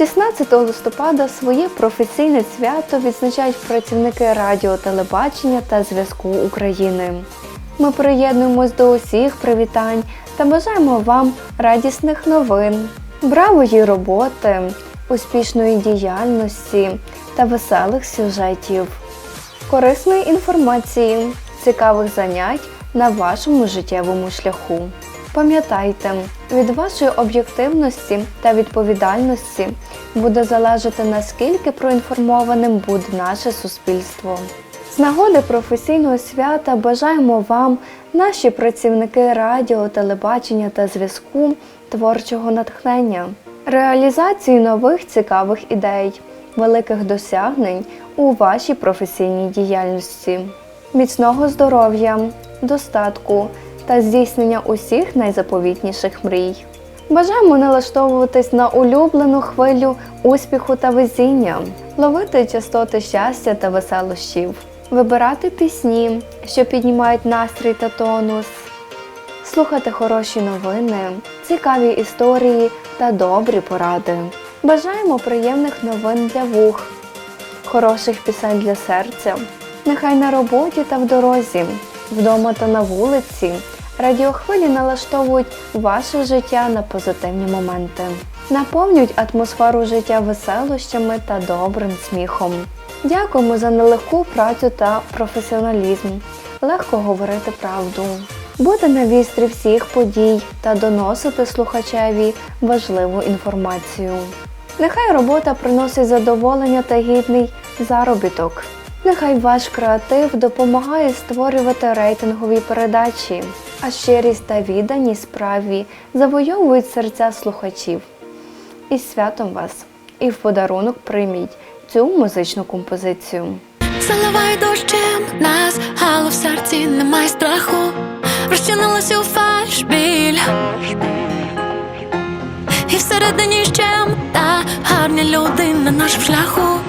16 листопада своє професійне свято відзначають працівники радіо, телебачення та зв'язку України. Ми приєднуємось до усіх привітань та бажаємо вам радісних новин, бравої роботи, успішної діяльності та веселих сюжетів, корисної інформації, цікавих занять на вашому життєвому шляху. Пам'ятайте, від вашої об'єктивності та відповідальності буде залежати наскільки проінформованим буде наше суспільство. З нагоди професійного свята бажаємо вам, наші працівники радіо, телебачення та зв'язку, творчого натхнення, реалізації нових цікавих ідей, великих досягнень у вашій професійній діяльності, міцного здоров'я, достатку та здійснення усіх найзаповітніших мрій. Бажаємо налаштовуватись на улюблену хвилю успіху та везіння, ловити частоти щастя та веселощів, вибирати пісні, що піднімають настрій та тонус, слухати хороші новини, цікаві історії та добрі поради. Бажаємо приємних новин для вух, хороших пісень для серця. Нехай на роботі та в дорозі, вдома та на вулиці. Радіохвилі налаштовують ваше життя на позитивні моменти, наповнюють атмосферу життя веселощами та добрим сміхом. Дякуємо за нелегку працю та професіоналізм. Легко говорити правду, бути на вістрі всіх подій та доносити слухачеві важливу інформацію. Нехай робота приносить задоволення та гідний заробіток. Нехай ваш креатив допомагає створювати рейтингові передачі, а щирість та відданість справі завойовують серця слухачів. Із святом вас! І в подарунок прийміть цю музичну композицію. Заливай дощем нас, але в серці немає страху. Розчинилась у фальш біль. І всередині ще та гарні люди на нашому шляху.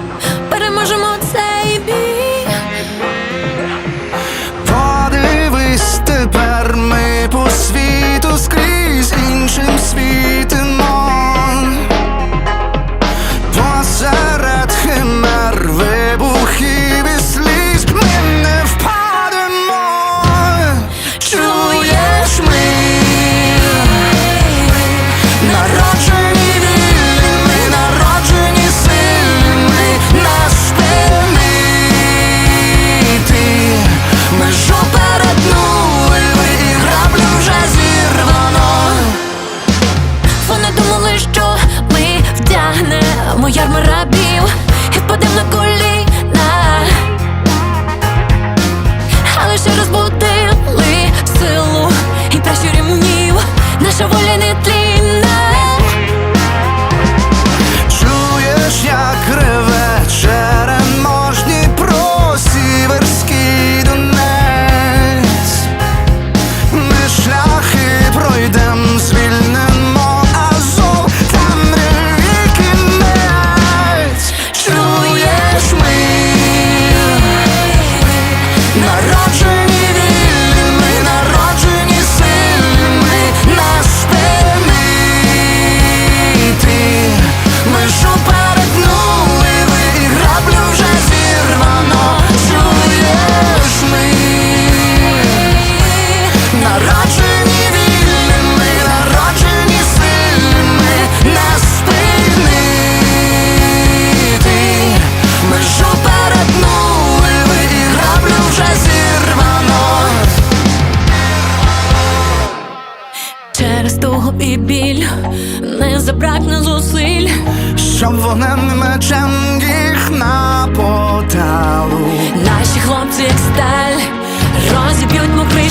і біль, не забракне зусиль, щоб вогненним мечем їх на поталу. Наші хлопці, як сталь, розіб'ють мокрий